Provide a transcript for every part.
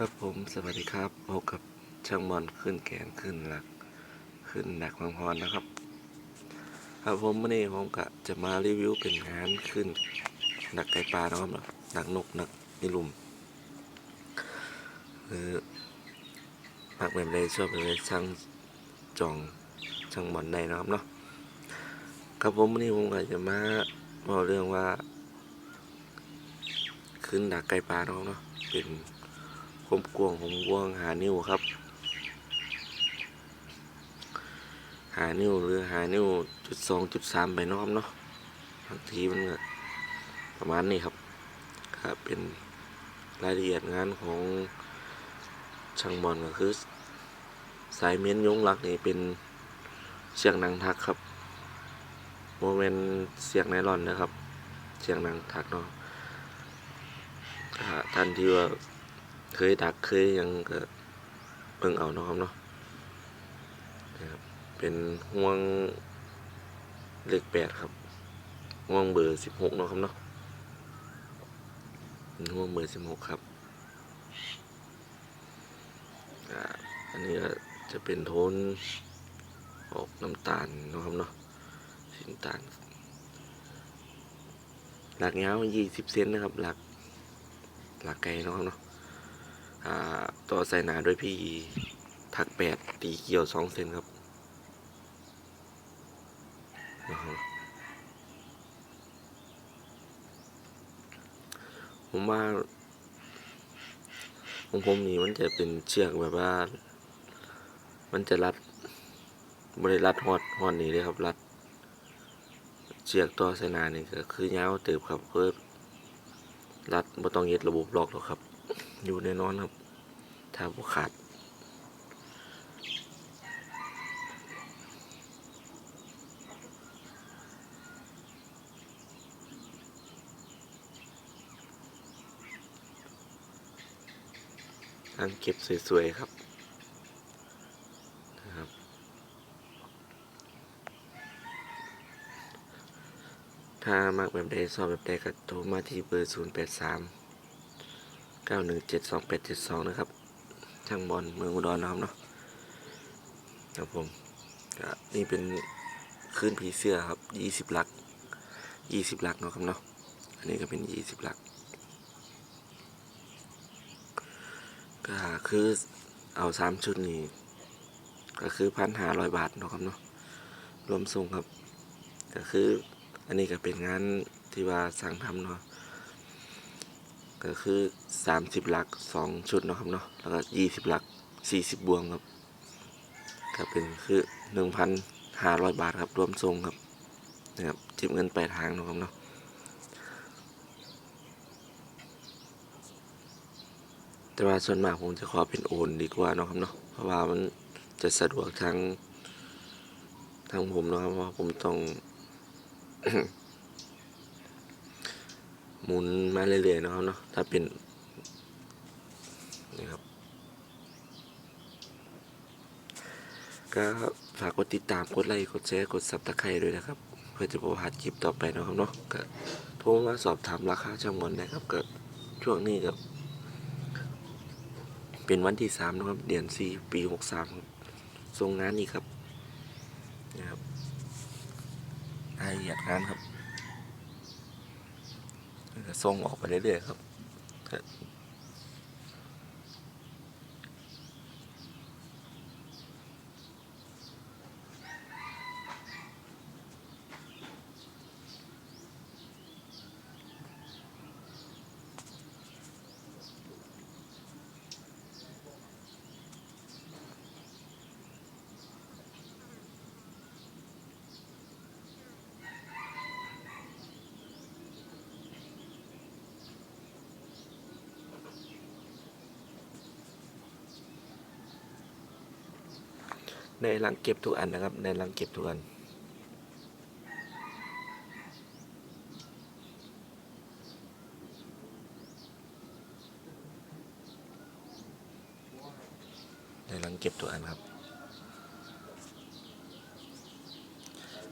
ครับผมสวัสดีครับพบกับช่างบอลขึ้นแกนขึ้นหลัก ขึ้นหนักมังพรนะครับ ครับผมวันนี้ผมก็จะมารีวิวเป็นงานขึ้นหนักไก่ปลานะครับเนาะหนักนกหนักนิลุมคือมักแบบใดชอบแบบใดช่างจองช่างบอลได้นะครับเนาะครับผมวันนี้ผมก็จะมาเล่าเรื่องว่า ขึ้นดักไก่ปลาเนาะเนาะเป็น กลมกวงของกวงหานิ้วครับ หานิ้วหรือหานิ้วจุดสองจุดสามไปนาะครับเนาะบางทีมันก็ประมาณนี้ครับครับเป็นรายละเอียดงานของช่างบอลก็คือ สายเม้นยงหลักนี่เป็นเสียงหนังทักครับโมเมนเสียงไนลอนนะครับ เสียงหนังทักเนาะถ้าท่านที่ว่า เคยดักเคยยังก็เบิ่งเอาเนาะครับเนาะนะครับเป็นห่วงเลขแปดครับห่วงเบอร์สิบหกเนาะครับเนาะห่วงเบอร์สิบหกครับอันนี้ก็จะเป็นโทนออกน้ำตาลเนาะครับเนาะสีน้ำตาลหลักยาวยี่สิบเซนนะครับ หลัก หลักไก่เนาะครับเนาะ ต่อใส่หนาด้วยพี่ถักแปดตีเกี่ยวสองเซนครับผมว่าของผมนี่มันจะเป็นเชือกแบบว่า มันจะรัดบริรัดฮอดฮอดนี่เลยครับ รัด เชือกต่อใส่หนานี่ก็คือยาวเติบครับเพื่อรัดบ่ต้องยึดระบบล็อกหรอกครับ อยู่แน่นอนครับ ถ้าบ่ขาดทางเก็บสวย ๆ ครับนะครับ ถ้ามากแบบใดสอบแบบใดก็โทรมาที่เบอร์ 0 8 3 9 1 7 2 8 7 2นะครับช่างบอลเมืองอุดรนะครับเนาะครับผมก็นี่เป็นคลื่นผีเสื้อครับ20ลัก20ลักเนาะครับเนาะอันนี้ก็เป็น20ลักก็คือเอาสามชุดนี้ก็คือพันหาร้อยบาทเนาะครับเนาะรวมส่งครับ ก็คืออันนี้ก็เป็นงานที่ว่าสั่งทำเนาะ ก็คือสามสิบลักสองชุดเนาะครับเนาะแล้วก็ยี่สิบลักสี่สิบบวงครับ ก็เป็นคือหนึ่งพันห้าร้อยบาทครับรวมส่งครับนะครับจิบเงินปทางเนาะครับเนาะแต่ว่าส่วนมากผมจะขอเป็นโอนดีกว่านะครับเนาะเพราะว่ามันจะสะดวกทั้งทั้งผมเนาะครับเพราะผมต้อง หมุนมาเรื่อยๆนะครับเนาะถ้าเป็นนี่ครับก็ฝากกดติดตามกดไลค์กดแชร์กดซับตะไคร้ด้วยนะครับ เพื่อจะประพลาดคลิปต่อไปนะครับเนาะก็โทรมาสอบถามราคาช่างมอนได้ครับก็ช่วงนี้ก็เป็นวันที่สามนะครับ เดือนสี่ปีหกสามส่งงานอีกครับนะครับรายละเอียดงานครับ ส่งออกไปเรื่อยๆครับ ในรังเก็บทุกอันนะครับ ในรังเก็บทุกอันในรังเก็บทุกอันครับ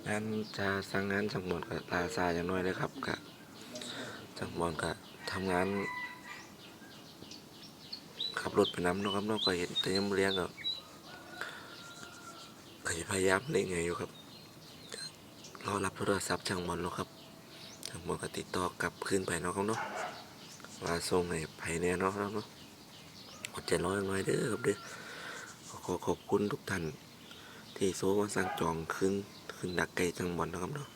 งานจะสั่งงานจังหมดกับลาซาอย่างน้อยเลยครับกับจังหมดกับทำงานขับรถไปน้ำนะครับนาะก็เห็นแต่ยังบ่เลี้ยงก็ ก็สิพยายามเล่นไงอยู่ครับรอรับโทรศัพท์ช่างบอลเนาะครับช่างบอลก็ติดต่อกลับคืนไปเนาะครับเนาะว่าส่งให้ไผแน่เนาะครับเนาะอดใจรอหน่อยเด้อครับเด้อขอขอบคุณทุกท่านที่โซมาสั่งจองคืนคืนดักไก่ช่างบอลนะครับเนาะ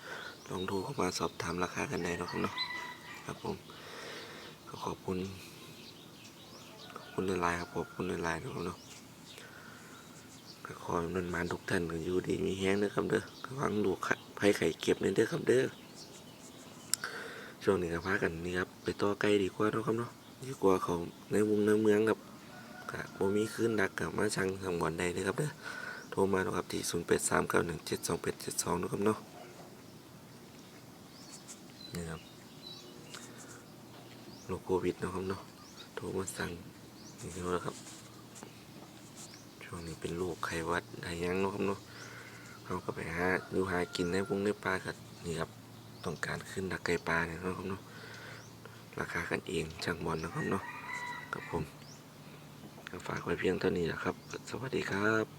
ลองโทรเข้ามาสอบถามราคากันได้เนาะครับเนาะครับผมก็ขอบคุณขอบคุณในไลน์ครับขอบคุณในไลน์นะครับเนาะ ขอให้มันมาทุกท่านอยู่ดีมีแห้งเด้อครับเด้อระวังดูไผ่ไข่เก็บเด้อครับเด้อช่วงนี้ก็พากันนี่ครับไปต่อไกลดีกว่าเนาะครับเนาะดีกว่าเขาในวงในเมืองครับก็บ่มีขึ้นดักกับมาสั่งทางบ่อนใดเด้อครับเด้อโทรมาเนาะครับที่0 8 3 9 1 7 2 8 7 2นาะครับเนาะนี่ครับโลโควิดเนาะครับเนาะโทรมาสั่งนี่แล้วครับ ช่วงนี้เป็นโรคไข้หวัดได้ยังเนาะครับเนาะเราก็ไปหาอยู่หากินในพงในปลากับนี่ครับต้องการขึ้นดักไก่ปลาเนี่ยเนาะครับเนาะราคากันเองช่างบอลนะครับเนาะกับผมฝากไว้เพียงเท่านี้นะครับ สวัสดีครับ